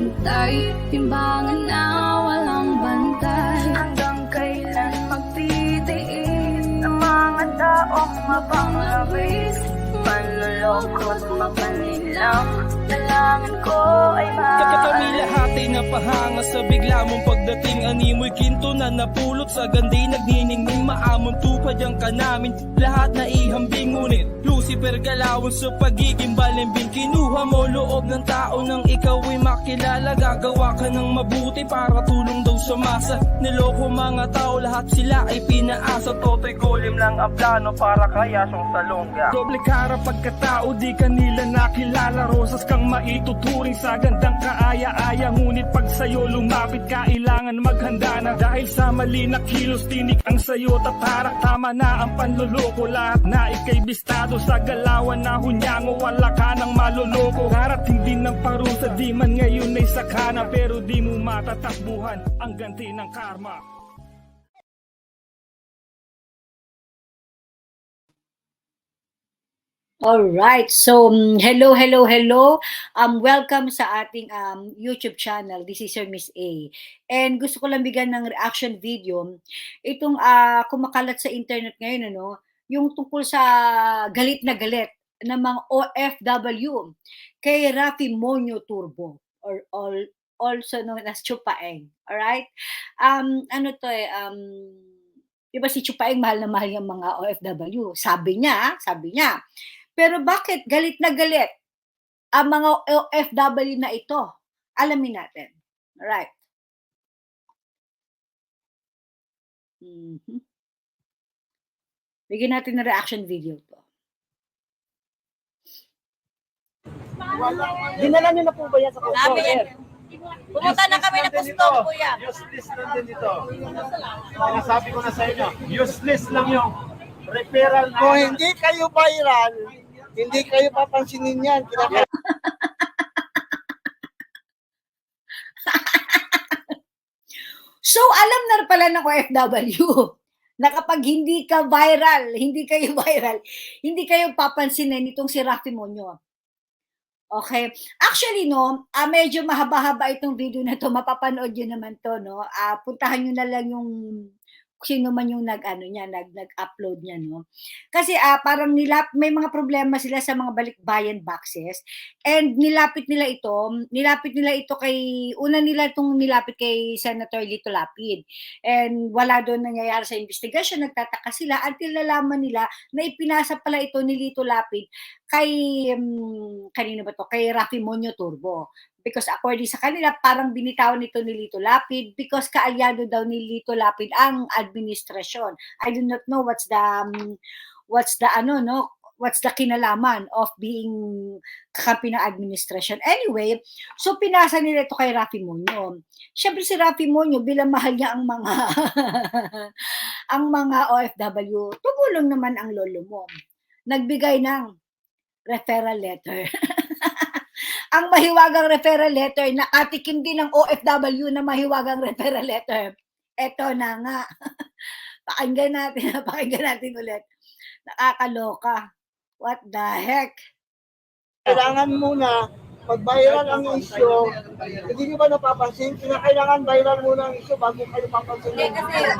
pantay Timbangan na walang bantay. Hanggang kailan magtitiis Ng mga taong mapangrabis Manlulokot mapanilang Dalangan ko ay Kami maaari. lahat ay napahanga sa bigla mong pagdating Animoy kinto na napulot. Sa ganday Nagniningning maamon tupad ang kanamin. Lahat na ihambing ngunit Lucifer galawon sa pagiging balimbing. Kinuha mo loob ng tao nang ikaw ay makilala. Gagawa ka ng mabuti para tulong daw sa masa. Niloko mga tao lahat sila ay pinaasa. Toto'y golim lang ang plano para kaya siyang salongga Doble kara pagkatao di kanila nakilala. Rosas kang maituturing sa gandang kaaya-aya. Ngunit pag sa'yo lumapit kailangan maghanda na. Dahil sa mali na kilos tinik ang sayo. Tatarak Tama na ang panluloko. Lahat na ikay bistado Sa galawan na hunyango. Wala ka ng maluloko. Darating din ng parusa di man ngayon ay sakana. Pero di mo matatakbuhan ang ganti ng karma All right. So, um, hello, hello, hello. Um, welcome sa ating um, YouTube channel. This is your Miss A. And gusto ko lang bigyan ng reaction video. Itong ah, kumakalat sa internet ngayon, ano, yung tungkol sa galit na galit ng mga OFW kay Rafi Monyo Turbo or all also known as Chupaeng. All right? Um, ano to eh, um, Di si Chupaeng mahal na mahal yung mga OFW? Sabi niya, sabi niya, pero bakit galit na galit ang mga OFW na ito? Alamin natin. Alright. Mhm. Bigyan natin ng reaction video to. Dinala niyo na po ba yan sa kusto? Sabi yan. Pumunta na kami na custom, kuya. Useless lang din ito. Sinasabi ko na sa inyo, useless lang yung referral na Kung hindi kayo viral, hindi kayo papansinin yan. Kinaka- So, alam na pala ng OFW na kapag hindi ka viral, hindi kayo viral, hindi kayo papansinin nitong si Rafi Monyo. Okay. Actually, no, ah, medyo mahaba-haba itong video na to. Mapapanood nyo naman to, no. Ah, puntahan nyo na lang yung sino man yung nag ano niya nag nag-upload niya no? Kasi ah, parang nilap may mga problema sila sa mga balikbayan boxes. And nilapit nila ito nilapit nila ito kay una nila itong nilapit kay Senator Lito Lapid. And wala doon nangyayari sa investigation nagtataka sila until nalaman nila na ipinasa pala ito ni Lito Lapid kay um, kanino ba to? Kay Rafi Monyo Turbo because according sa kanila parang binitawan nito ni Lito Lapid because kaalyado daw ni Lito Lapid ang administrasyon I do not know what's the um, what's the ano no what's the kinalaman of being kakampi ng administrasyon. Anyway, so pinasa nila ito kay Rafi Monyo. Siyempre si Rafi Monyo, bilang mahal niya ang mga ang mga OFW, tumulong naman ang lolo mo. Nagbigay ng referral letter. ang mahiwagang referral letter, nakatikim din ng OFW na mahiwagang referral letter. Eto na nga. pakinggan natin, pakinggan natin ulit. Nakakaloka. What the heck? Kailangan muna mag-viral ang issue. Hindi niyo ba napapansin? Kinakailangan viral muna ang issue bago kayo papansin. Hindi kasi,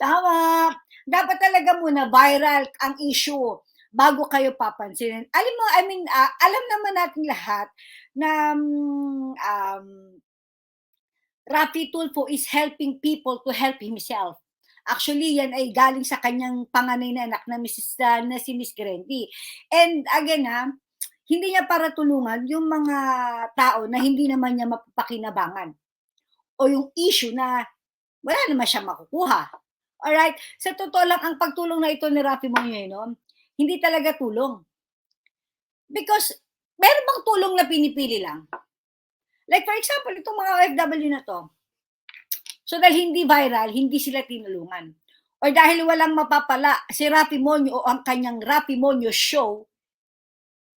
Tama. Dapat talaga muna viral ang issue bago kayo papansinin. Alam mo, I mean, ah, alam naman natin lahat na mm, um, Rafi Tulfo is helping people to help himself. Actually, yan ay galing sa kanyang panganay na anak na, Mrs., ah, na si Miss Grandy. And again, ha, hindi niya para tulungan yung mga tao na hindi naman niya mapapakinabangan. O yung issue na wala naman siya makukuha. Alright? Sa totoo lang, ang pagtulong na ito ni Rafi Moñeno, hindi talaga tulong. Because, meron bang tulong na pinipili lang? Like for example, itong mga OFW na to. So dahil hindi viral, hindi sila tinulungan. Or dahil walang mapapala si Rafi Monyo o ang kanyang Rafi Monyo show,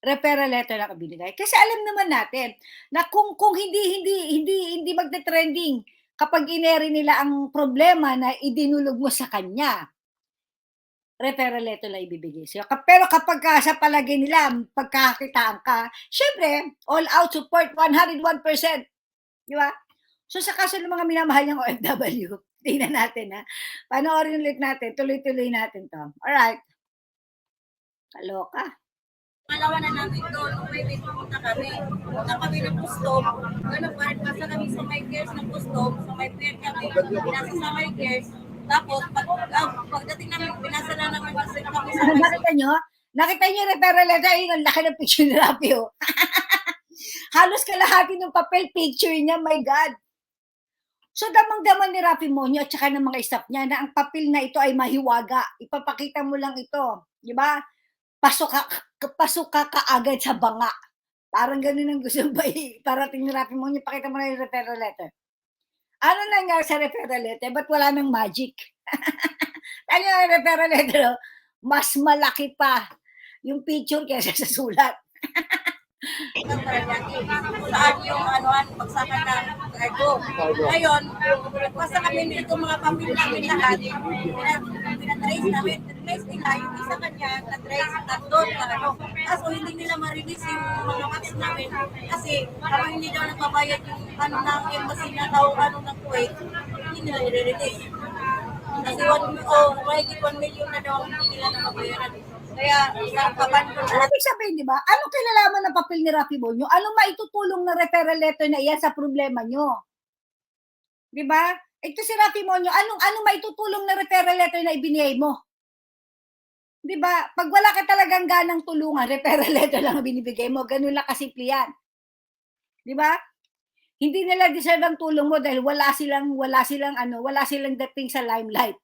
referral letter lang ang binigay. Kasi alam naman natin na kung kung hindi hindi hindi hindi magte-trending kapag ineri nila ang problema na idinulog mo sa kanya, referral letter lang ibibigay sa'yo. Pero kapag ka, sa palagay nila, pagkakakitaan ka, syempre, all out support, 101%. Di ba? So sa kaso ng mga minamahal niyang OFW, tingnan natin ha. Panoorin ulit natin, tuloy-tuloy natin to. Alright. Kaloka. Pangalawa na namin doon, nung may pumunta kami. Pumunta kami ng custom. Ganun pa rin, pasa kami sa may cares ng custom, sa may pier kami, pinasa sa may cares. Tapos, pag, ah, pagdating namin, pinasa na naman kasi kami sa Nakita nyo? Nakita nyo yung referral letter? Ayun, ang laki ng picture ni Rapi, oh. Halos kalahati ng papel picture niya, my God. So, damang-daman ni Rapi Monyo at saka ng mga staff niya na ang papel na ito ay mahiwaga. Ipapakita mo lang ito. Di ba? Pasok ka, pasok ka kaagad sa banga. Parang ganun ang gusto ba parating ni Rapi Monyo. Pakita mo na yung referral letter. Ano nangyari sa referral letter? Ba't wala nang magic? ano yung referral letter? oh? mas malaki pa yung picture kaysa sa sulat. Saan yung anuan, pagsakan ng cargo. Ngayon, nagpasa kami nito mga papel namin lahat. Pina- Pinatrace namin. Trace nila yung isa kanya, na-trace nandun na ano. Kaso hindi nila ma-release yung mga maps namin. Kasi kapag hindi daw nagbabayad yung ano ng embassy na daw ano ng Kuwait, hindi nila i-release. Kasi one, oh, mahigit 1 million na daw hindi nila nababayaran. Kaya, nagpabandon Ano ibig sabihin, di ba? Anong kinalaman ng papel ni Rafi Bonyo? Anong maitutulong na referral letter na iyan sa problema nyo? Di ba? Ito si Rafi Monyo, anong, anong maitutulong na referral letter na ibinigay mo? Di ba? Pag wala ka talagang ganang tulungan, referral letter lang ang binibigay mo. Ganun lang kasimple yan. Di ba? Hindi nila deserve ang tulong mo dahil wala silang, wala silang, ano, wala silang dating sa limelight.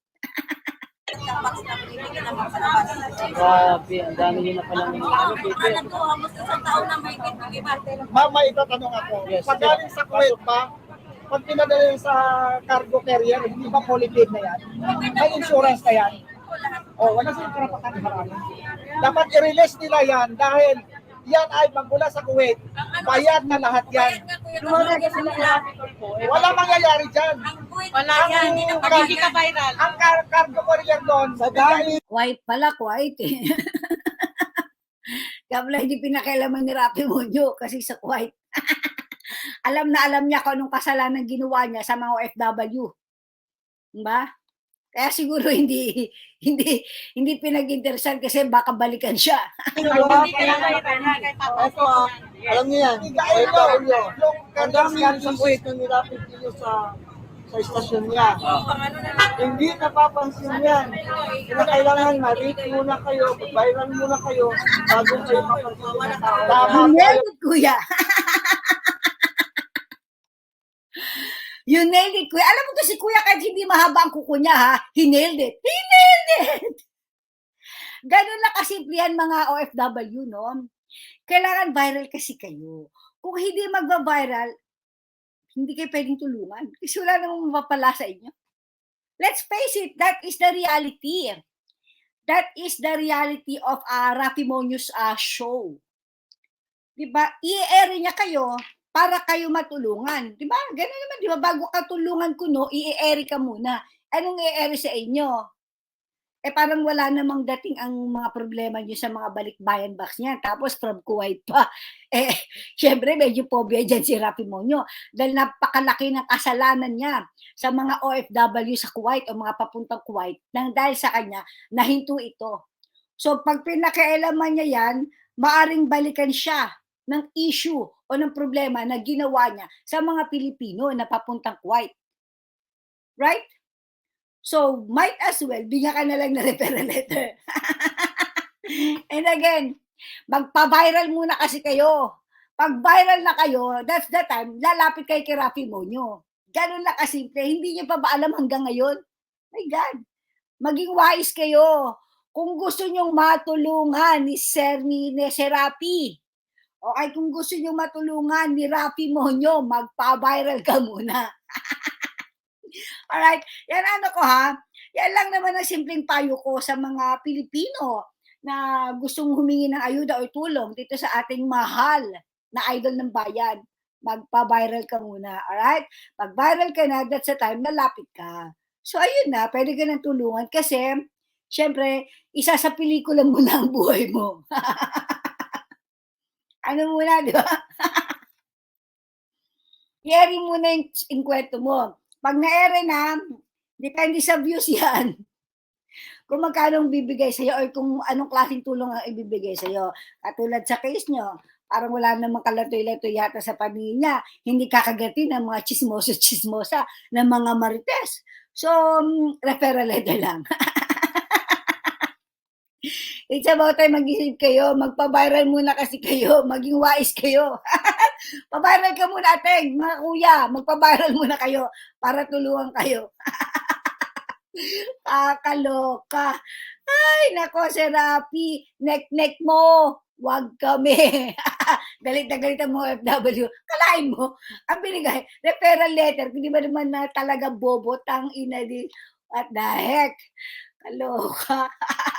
Grabe, ang dami nyo na pala ng iba. Ma'am, may itatanong ako. Yes, Pag galing sa Kuwait ba, pag pinadala yun sa cargo carrier, hindi ba polypaid na yan? May insurance na yan? O, wala silang karapatan marami. Dapat i-release nila yan dahil yan ay magmula sa Kuwait. Bayad na lahat yan. Wala mangyayari dyan. Wala yan, hindi na hindi ka viral. Ang car- cargo carrier doon, sa dami White pala, white eh. Kaya pala hindi pinakailaman ni Rapi Monyo kasi sa white. alam na alam niya kung anong kasalanan ginawa niya sa mga OFW. Diba? Kaya siguro hindi hindi hindi pinag-interesan kasi baka balikan siya. Hindi ka viral kay Papa. Alam niyo yan. Nyo, yung ang dami sa Kuwait na nilapit nyo sa sa istasyon niya. Pangano na lang. Hindi napapansin yan. Kaya kailangan ma-rate muna kayo, viral muna kayo, bago kayo mapansin ng tao. Tama kayo. kuya. you nailed it, kuya. Alam mo to si kuya kahit hindi mahaba ang kuko niya, ha? He nailed it. He nailed it! Ganun lang kasimple yan mga OFW, no? Kailangan viral kasi kayo. Kung hindi magba-viral, hindi kayo pwedeng tulungan. Kasi wala namang mapapala sa inyo. Let's face it, that is the reality. That is the reality of uh, Rafi Monyo's uh, show. 'di ba? I-air niya kayo para kayo matulungan. 'Di ba? Ganun naman, 'di ba? Bago ka tulungan kuno, i-air ka muna. Anong i-air sa inyo? Eh parang wala namang dating ang mga problema niyo sa mga balikbayan box niya. Tapos from Kuwait pa. Eh, syempre medyo phobia dyan si Rafi Monyo. Dahil napakalaki ng kasalanan niya sa mga OFW sa Kuwait o mga papuntang Kuwait nang dahil sa kanya, nahinto ito. So pag pinakailaman niya yan, maaring balikan siya ng issue o ng problema na ginawa niya sa mga Pilipino na papuntang Kuwait. Right? So, might as well, bigyan ka na lang ng referral letter. And again, magpa-viral muna kasi kayo. Pag viral na kayo, that's the time, lalapit kayo kay Rafi Monyo. Ganun lang kasimple. Hindi niyo pa ba alam hanggang ngayon? My God. Maging wise kayo. Kung gusto nyong matulungan ni Sir ni, ni Sir Rafi, o ay kung gusto nyong matulungan ni Rafi Monyo, magpa-viral ka muna. Alright, yan ano ko ha. Yan lang naman ang simpleng payo ko sa mga Pilipino na gustong humingi ng ayuda o tulong dito sa ating mahal na idol ng bayan. magpa-viral ka muna, alright? Pag viral ka na, that's the time na lapit ka. So, ayun na, pwede ka nang tulungan kasi, syempre, isa sa pelikula mo na ang buhay mo. ano muna, di ba? I-ere muna yung, yung kwento mo. Pag na-ere na, depende sa views yan. Kung magkano bibigay sa'yo or kung anong klaseng tulong ang ibibigay sa'yo. Katulad sa case nyo, parang wala namang kalatoy-latoy yata sa niya. Hindi kakagati ng mga chismoso-chismosa ng mga marites. So, mm, referral letter lang. It's about time mag-isip kayo, magpa-viral muna kasi kayo, maging wise kayo. Pa-viral ka muna, ate, mga kuya, magpa-viral muna kayo para tulungan kayo. Kakaloka. Ay, nako, si Rapi, nek-nek mo. Wag kami. galit na galit ang mga FW. Kalain mo, ang binigay, referral letter, hindi ba naman na talaga bobo, tang ina di, what the heck? Kaloka.